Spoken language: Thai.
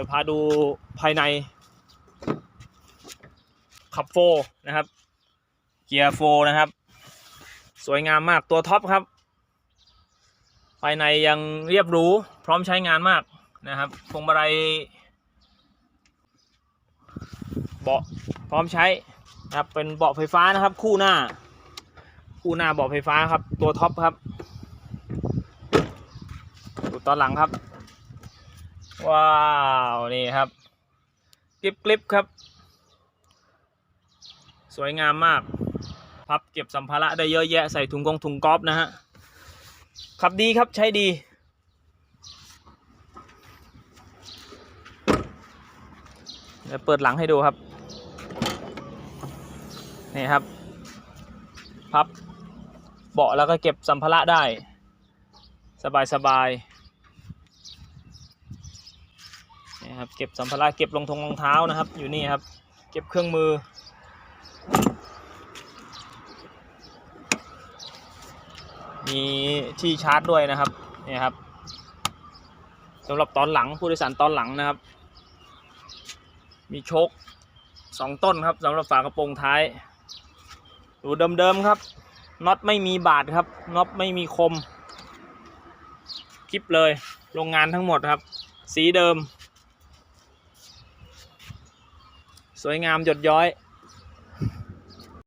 ดี๋ยวพาดูภายใน ขับโฟนะครับ เกียร์โฟนะครับ สวยงามมากตัวท็อปครับ ภายในยังเรียบรู้พร้อมใช้งานมากนะครับพวงมาลัยเบาะพร้อมใช้นะครับเป็นเบาะไฟฟ้านะครับ คู่หน้า คู่หน้าเบาะไฟฟ้าครับ ตัวท็อปครับดูตอนหลังครับ ว้าว นี่ครับกริบกริบครับ สวยงามมาก พับเก็บสัมภาระได้เยอะแยะใส่ถุงกงถุงกอล์ฟนะฮะขับดีครับใช้ดี เดี๋ยวเปิดหลังให้ดูครับ นี่ครับ พับเบาะแล้วก็เก็บสัมภาระได้ สบายสบาย ครับเก็บสัมภาระเก็บรองทงรองเท้านะครับ อยู่นี่ครับ เก็บเครื่องมือ มีที่ชาร์จด้วยนะครับนี่ครับสำหรับตอนหลังผู้โดยสารตอนหลังนะครับ มีโชคสองต้นครับสำหรับฝากระโปรงท้ายดูเดิมๆครับน็อตไม่มีบาดครับน็อตไม่มีคมคลิปเลยโรงงานทั้งหมดครับ สีเดิม สวยงามหยดย้อย